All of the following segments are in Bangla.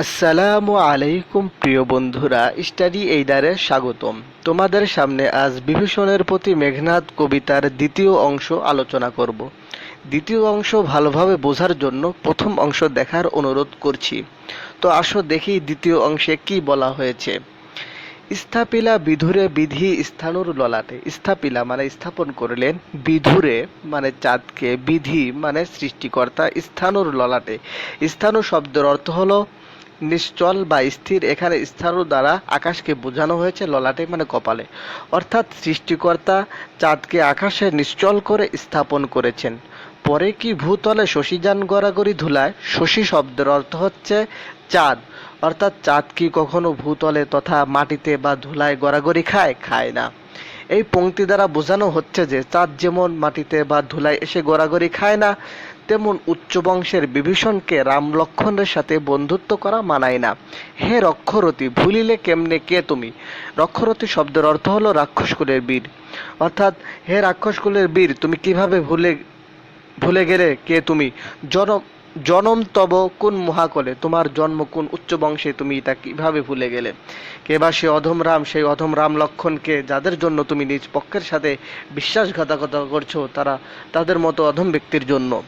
আসসালামু আলাইকুম, প্রিয় বন্ধুরা। স্টাডি এইডারে স্বাগতম। তোমাদের সামনে আজ বিভীষণের প্রতি মেঘনাদ কবিতার দ্বিতীয় অংশ আলোচনা করব। দ্বিতীয় অংশ ভালোভাবে বোঝার জন্য প্রথম অংশ দেখার অনুরোধ করছি। তো আসো দেখি দ্বিতীয় অংশে কি বলা হয়েছে। স্থাপিলা বিধুরে বিধি স্থানুর ললাটে। স্থাপিলা মানে স্থাপন করলেন, বিধুরে মানে চাঁদকে বিধি মানে সৃষ্টিকর্তা, স্থানুর ললাটে। স্থানু শব্দের অর্থ হলো নিশ্চল বা স্থির, এখানে স্থানু দ্বারা আকাশকে বোঝানো হয়েছে ললাটে মানে কপালে। অর্থাৎ সৃষ্টিকর্তা চাঁদকে আকাশে নিশ্চল করে স্থাপন করেছেন। পরে কি ভূতলে শশীযান গড়াগড়ি ধুলায়? শশী শব্দের অর্থ হচ্ছে চাঁদ। অর্থাৎ চাঁদ কি কখনো ভূতলে তথা মাটিতে বা ধুলায় গড়াগড়ি খায়? খায় না। এই পংক্তি দ্বারা বোঝানো হচ্ছে যে চাঁদ যেমন মাটিতে বা ধুলায় এসে গড়াগড়ি খায় না, তেমন উচ্চ বংশের বিভীষণকে রাম লক্ষণের সাথে বন্ধুত্ব করা মানায় না। হে রক্ষরতী, ভুলিলে কেমনে কে তুমি? রক্ষরতী শব্দের অর্থ হলো রাক্ষসকুলের বীর। অর্থাৎ, হে রাক্ষসকুলের বীর, তুমি কীভাবে ভুলে ভুলে গেলে কে তুমি? জনম জনম তব কোন মহাকলে? তোমার জন্ম কোন উচ্চ বংশে? তুমি তা কীভাবে ভুলে গেলে? কে বা সে অধম রাম, সেই অধম রাম লক্ষণকে যাদের জন্য তুমি নিজ পক্ষের সাথে বিশ্বাসঘাতকতা করছ, তারা তাদের মতো অধম ব্যক্তির জন্য।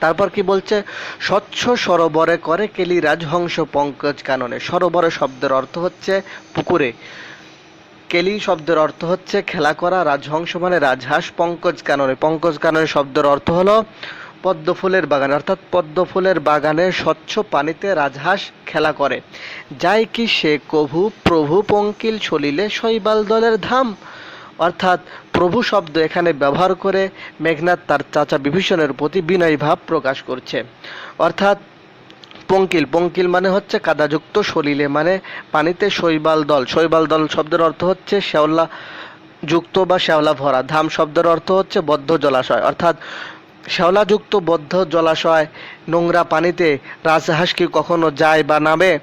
তারপর কি বলছে? স্বচ্ছ সরোবরে করে কেলি রাজহংস পঙ্কজ কাননে। সরোবরে শব্দের অর্থ হচ্ছে পুকুরে। কেলি শব্দের অর্থ হচ্ছে খেলা করা, রাজহংস মানে রাজহাঁস পঙ্কজ কাননে। পঙ্কজ কাননে শব্দের অর্থ হলো পদ্ম ফুলের বাগান, অর্থাৎ পদ্ম ফুলের বাগানে স্বচ্ছ পানিতে রাজহাঁস খেলা করে। যাই কি সে কভু, প্রভু পঙ্কিল চলিলে শৈবাল দলের ধাম? অর্থাৎ প্রভু শব্দ এখানে ব্যবহার করে মেঘনাথ তার চাচা বিভীষণের প্রতি বিনয় ভাব প্রকাশ করছে। অর্থাৎ পঙ্কিল পঙ্কিল মানে হচ্ছে কাদাযুক্ত সলিলে মানে পানিতে শৈবাল দল। শৈবাল দল শব্দের অর্থ হচ্ছে শ্যাওলা যুক্ত বা শ্যাওলা ভরা। ধাম শব্দের অর্থ হচ্ছে বদ্ধ জলাশয়। অর্থাৎ শ্যাওলাযুক্ত বদ্ধ জলাশয় নোংরা পানিতে রাজহাঁস কি কখনো যায় বা নামে?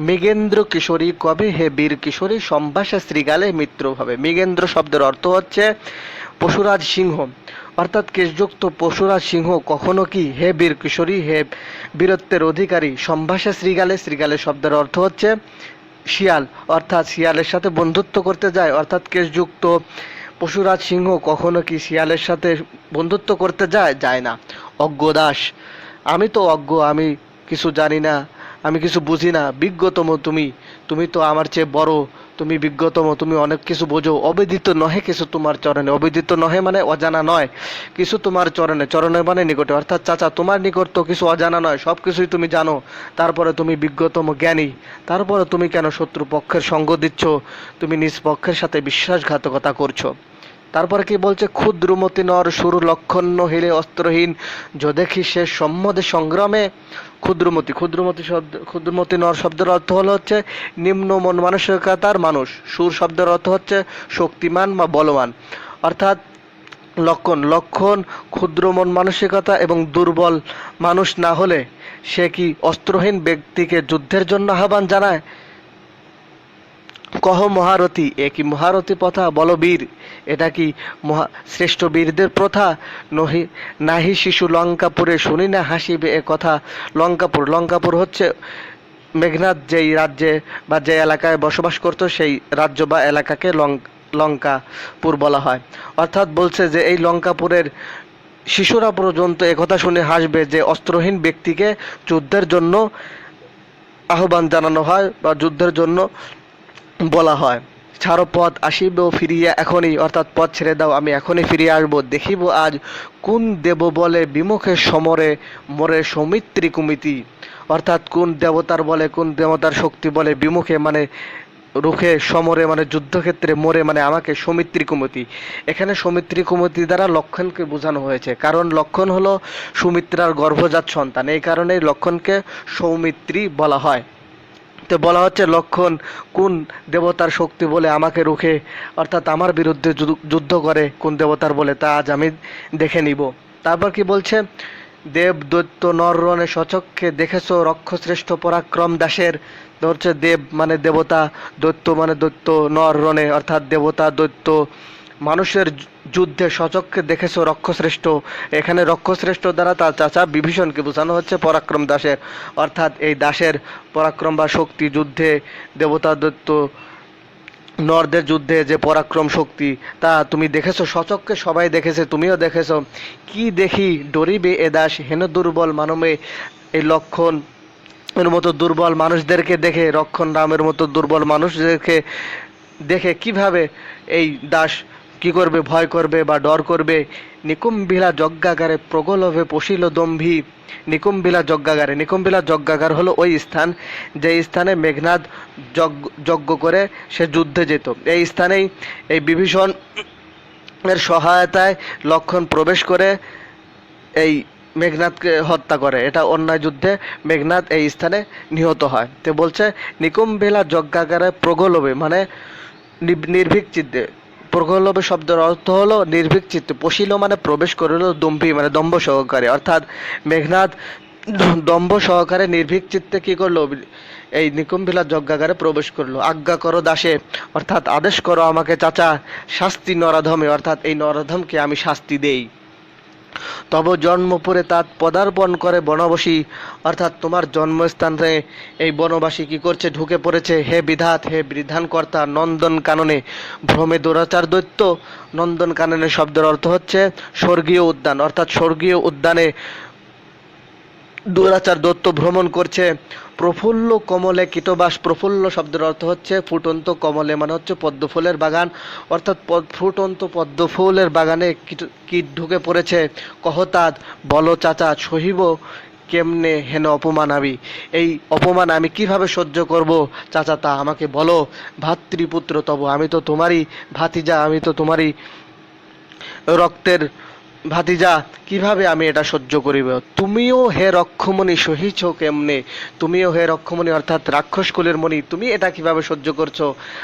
মৃগেন্দ্র কিশোরী, কবে হে বীর কিশোরী? সম্ভাষা শ্রীগালে মিত্র হবে মৃগেন্দ্র শব্দের অর্থ হচ্ছে পশুরাজ সিংহ। অর্থাৎ কেশযুক্ত পশুরাজ সিংহ কখনো কি হে বীর কিশোরী, হে বীরত্বের অধিকারী? সম্ভাষা শ্রীগালে শ্রীগালে শব্দের অর্থ হচ্ছে শিয়াল। অর্থাৎ শিয়ালের সাথে বন্ধুত্ব করতে যায়। অর্থাৎ কেশযুক্ত পশুরাজ সিংহ কখনো কি শিয়ালের সাথে বন্ধুত্ব করতে যায়? যায় না। অজ্ঞ দাস। আমি তো অজ্ঞ, আমি কিছু জানি না, আমি কিছু বুঝি না। বিজ্ঞতম তুমি তুমি তো আমার চেয়ে বড়। তুমি বিজ্ঞতম, তুমি অনেক কিছু বোঝো। অবেদিত নহে কিছু তোমার চরণে। অবেদিত নহে মানে অজানা নয়। কিছু তোমার চরণে। চরণে মানে নিকটে। অর্থাৎ চাচা, তোমার নিকট তো কিছু অজানা নয়। সব কিছুই তুমি জানো। তারপরে তুমি বিজ্ঞতম জ্ঞানী। তারপরে তুমি কেন শত্রু পক্ষের সঙ্গ দিচ্ছ? তুমি নিজ পক্ষের সাথে বিশ্বাসঘাতকতা করছ। তারপরে কি বলছে, ক্ষুদ্রমতি নর সুর লক্ষণ হিলে অস্ত্রহীন যদেখি সে সম্মদে সংগ্রামে। ক্ষুদ্রমতি ক্ষুদ্রমতি শব্দ, ক্ষুদ্রমতি নর শব্দের অর্থ হলো হচ্ছে নিম্ন মন মানসিকতার মানুষ। সুর শব্দের অর্থ হচ্ছে শক্তিমান বা বলবান। অর্থাৎ লক্ষণ লক্ষণ ক্ষুদ্র মন মানসিকতা এবং দুর্বল মানুষ না হলে সে কি অস্ত্রহীন ব্যক্তিকে যুদ্ধের জন্য আহ্বান জানায়? কহ মহারথী, এ কি মহারথী প্রথা? বল বীর, এটা কি মহা, শ্রেষ্ঠ বীরদের প্রথা? নহি, নাহি শিশু লঙ্কাপুরে শুনি না হাসিবে এ কথা। লঙ্কাপুর লঙ্কাপুর হচ্ছে মেঘনাথ যেই রাজ্যে বা যে এলাকায় বসবাস করতো, সেই রাজ্য বা এলাকাকে লং, লঙ্কাপুর বলা হয়। অর্থাৎ বলছে যে, এই লঙ্কাপুরের শিশুরা পর্যন্ত একথা শুনে হাসবে যে, অস্ত্রহীন ব্যক্তিকে যুদ্ধের জন্য আহ্বান জানানো হয় বা যুদ্ধের জন্য বলা হয়। ছাড়ো পথ, আসিব ফিরিয়া এখনই, অর্থাৎ পথ ছেড়ে দাও, আমি এখনই ফিরিয়ে আসব। দেখিব আজ কোন দেব বলে বিমুখে সমরে মরে সৌমিত্রী কুমিতি। অর্থাৎ কোন দেবতার বলে, কোন দেবতার শক্তি বলে বিমুখে মানে রুখে সমরে মানে যুদ্ধক্ষেত্রে মরে মানে আমাকে সৌমিত্রী কুমতি। এখানে সৌমিত্রী কুমতি দ্বারা লক্ষণকে বোঝানো হয়েছে। কারণ লক্ষণ হলো সুমিত্রার গর্ভজাত সন্তান। এই কারণেই লক্ষণকে সৌমিত্রী বলা হয়। তো বলা হচ্ছে, লক্ষণ কোন দেবতার শক্তি বলে আমাকে রুখে, অর্থাৎ আমার বিরুদ্ধে যুদ্ধ- করে কোন দেবতার বলে, তা আজ আমি দেখে নিব। তারপর কি বলছে, দেব দৈত্য নররণে সচক্ষে দেখেছ রক্ষশ্রেষ্ঠ পরাক্রম দাসের হচ্ছে দেব মানে দেবতা দৈত্য মানে দৈত্য নর রণে অর্থাৎ দেবতা দৈত্য মানুষের যুদ্ধে সচক্ষে দেখেছ রক্ষশ্রেষ্ঠ। এখানে রক্ষশ্রেষ্ঠ দ্বারা তার চাচা বিভীষণকে বোঝানো হচ্ছে পরাক্রম দাসের। অর্থাৎ এই দাসের পরাক্রম বা শক্তি যুদ্ধে দেবতা দত্ত নরদের যুদ্ধে যে পরাক্রম শক্তি, তা তুমি দেখেছ? সচক্ষে সবাই দেখেছে, তুমিও দেখেছ। কি দেখি ডরিবে এ দাস? হেন দুর্বল মানবে এই লক্ষণ। এর মতো দুর্বল মানুষদেরকে দেখে রক্ষণ রামের মতো দুর্বল মানুষদেরকে দেখে কীভাবে এই দাস কি করবে, ভয় করবে বা ডর করবে? নিকুম্ভিলা যজ্ঞাগারে প্রগলভে পশিল দম্ভী। নিকুম্ভিলা যজ্ঞাগারে, নিকুম্ভিলা যজ্ঞাগার হলো ওই স্থান যে স্থানে মেঘনাদ যজ্ঞ করে সে যুদ্ধে যেত। এই স্থানেই এই বিভীষণ এর সহায়তায় লক্ষণ প্রবেশ করে এই মেঘনাথকে হত্যা করে। এটা অন্যায় যুদ্ধে মেঘনাথ এই স্থানে নিহত হয়। তো বলছে, নিকুম্ভেলা যজ্ঞাগারে প্রগলবে মানে নির্ভীক চিত্তে প্রগলবে শব্দের অর্থ হলো নির্ভীক চিত্ত। পশিল মানে প্রবেশ করিল দম্ভী মানে দম্ভ সহকারে। অর্থাৎ মেঘনাথ দম্ভ সহকারে নির্ভীক চিত্তে কী করল? এই নিকুম্ভিলা যজ্ঞাগারে প্রবেশ করল। আজ্ঞা করো দাসে, অর্থাৎ আদেশ করো আমাকে, চাচা, শাস্তি নরাধমে। অর্থাৎ এই নরাধমকে আমি শাস্তি দেই। তব জন্মপুরে তাত পদার্পণ করে বনবাসী। অর্থাৎ তোমার জন্মস্থানে এই বনবাসী কি করছে? ঢুকে পড়েছে। হে বিধাত, হে বিধানকর্তা, নন্দন কাননে। ভ্রমে দৌরাচার দৈত্য, নন্দন কাননে শব্দের অর্থ হচ্ছে স্বর্গীয় উদ্যান। অর্থাৎ স্বর্গীয় উদ্যানে দুরাচার দত্ত ভ্রমণ করছে। প্রফুল্ল কমলে কীটবাস। প্রফুল্ল শব্দের অর্থ হচ্ছে ফুটন্ত কমলে মানে হচ্ছে পদ্ম ফুলের বাগান। অর্থাৎ ফুটন্ত পদ্ম ফুলের বাগানে কীট ঢুকে পড়েছে। কহতাদ, বল চাচা, সহিব কেমনে হেন অপমান আমি? এই অপমান আমি কীভাবে সহ্য করব? চাচা, তা আমাকে বলো। ভাতৃপুত্র তব, আমি তো তোমারই ভাতিজা, আমি তো তোমারই রক্তের ভাতিজা, কীভাবে আমি এটা সহ্য করিব? তুমিও হে রক্ষমণি, সহিছ কেমনে? তুমিও হে রক্ষমণি, অর্থাৎ রাক্ষস কুলের মণি, তুমি এটা কীভাবে সহ্য করছ?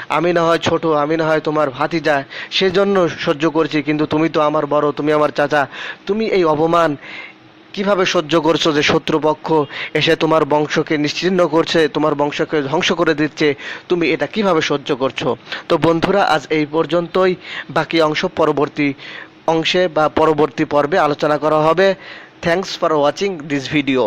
আমি না হয় ছোট, আমি না হয় তোমার ভাতিজা, সেজন্য সহ্য করছি, কিন্তু তুমি তো আমার বড়, তুমি আমার চাচা। তুমি এই অপমান কীভাবে সহ্য করছ যে শত্রুপক্ষ এসে তোমার বংশকে নিশ্চিহ্ন করছে, তোমার বংশকে ধ্বংস করে দিচ্ছে? তুমি এটা কীভাবে সহ্য করছ? তো বন্ধুরা, আজ এই পর্যন্তই। বাকি অংশ পরবর্তী অংশে বা পরবর্তী পর্বে আলোচনা করা হবে। Thanks for watching this video